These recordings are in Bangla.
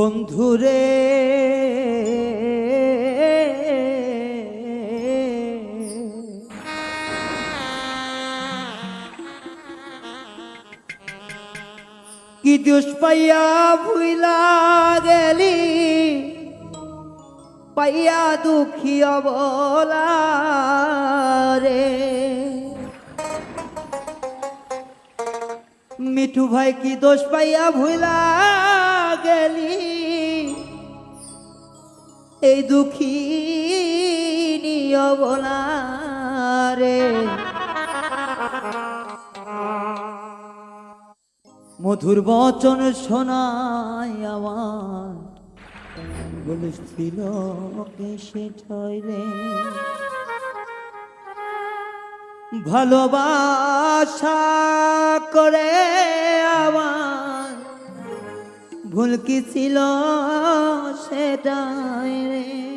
বন্ধুরে কি দোষ পাইয়া ভুইলা গেলি? পাইয়া দুঃখী অবলা রে। মিঠু ভাই, কি দোষ পাইয়া ভুইলা গেলি? এই দুঃখী রে মধুর বচন শোনায় আমার। ভালোবাসা করে ভুল কি ছিল? সেটাই রে।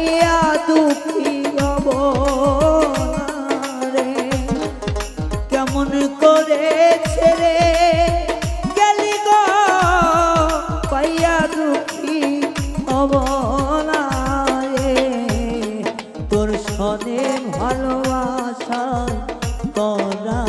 পাইয়া দুঃখী রে। কেমন করে ছেড়ে গেলি গো দুঃখী রে। তোর সনে ভালোবাসা করা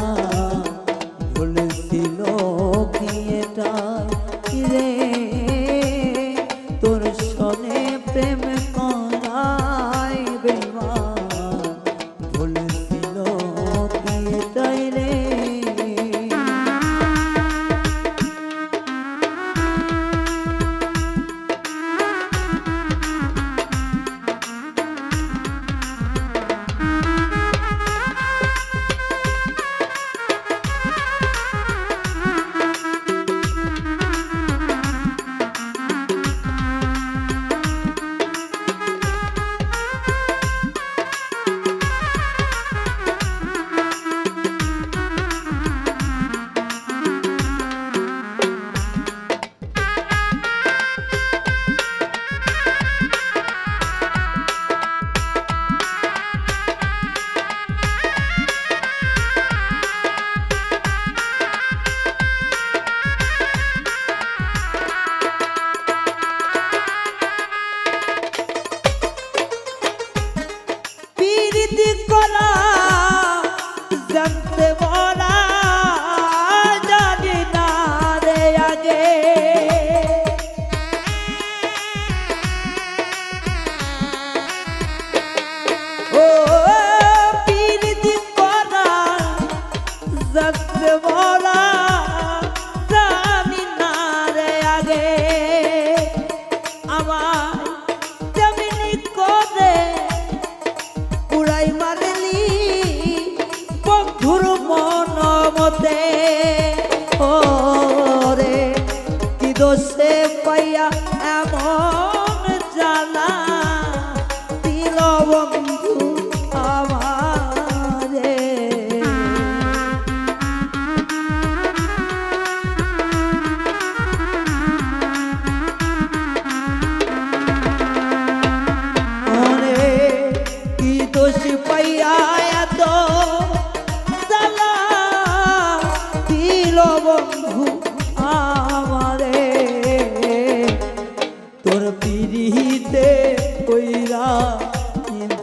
মন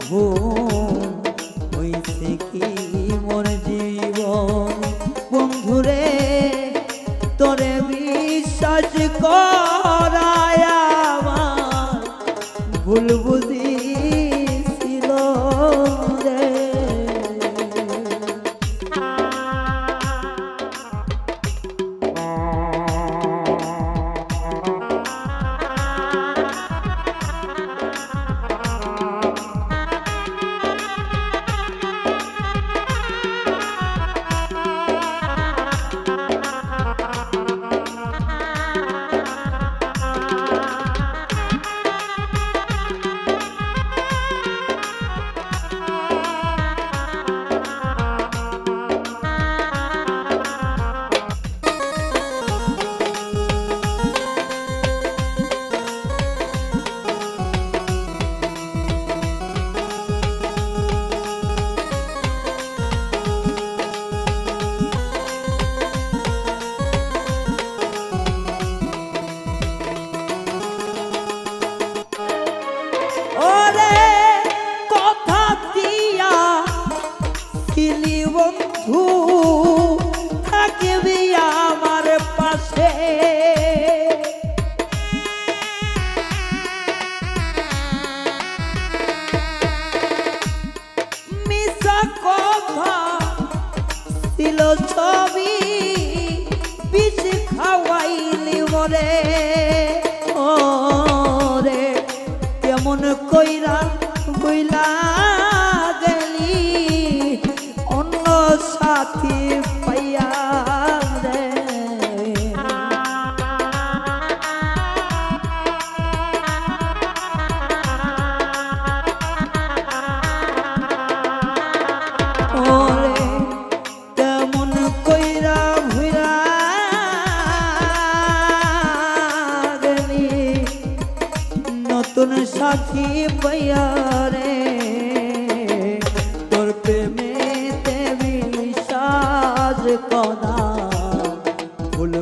ঘুম হইছে কি মোর জীবন? বন্ধুরে তোরে বিশ্বাস করায় আমার। ভুল বুঝিছিল রে। কেমন কইরা বইলা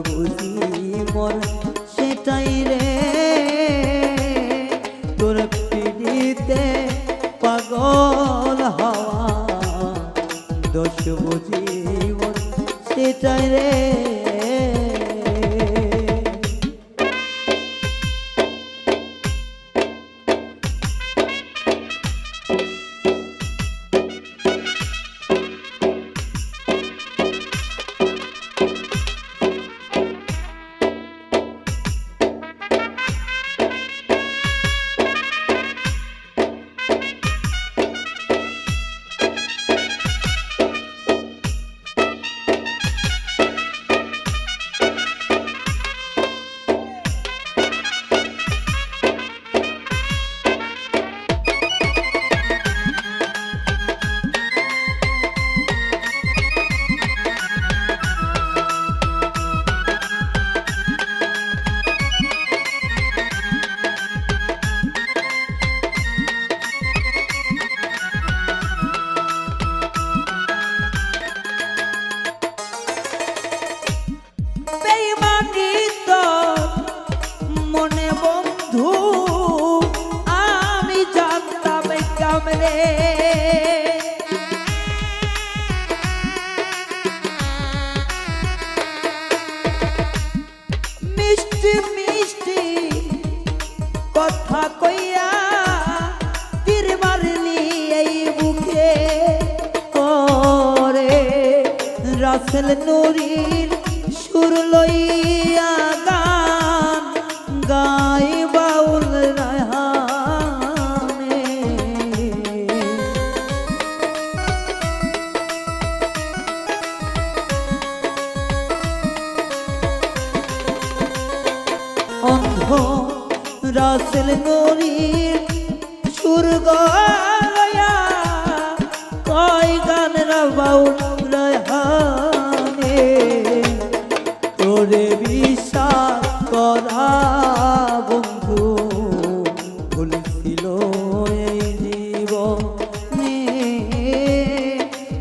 বুঝি মন সেটাই রে। তোর পাগল হওয়া দোষ বুঝি মন সেটাই রে। জানতাম কেমনে মিষ্টি মিষ্টি কথা কইয়া তীর মারলি এই বুকে। করে রাসেল নুরির সুর লইয়া রাসেল নরীর সুর গয়া কয় গান রাবাউ রহানে তোরে বিশ্বাস করা বন্ধু, ভুল ছিল এই জীবনে।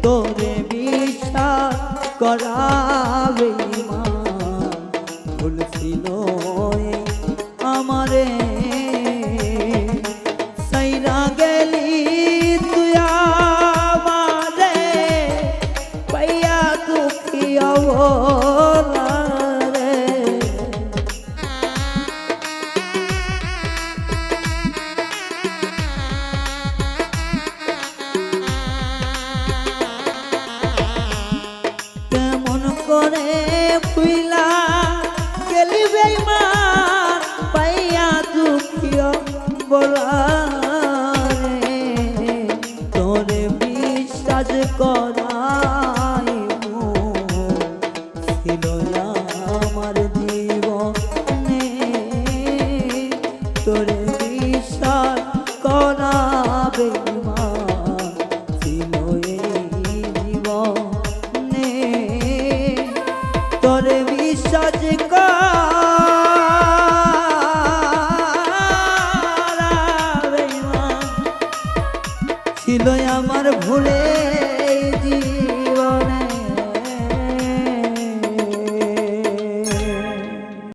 তোরে বিশ্বাস করা 过来。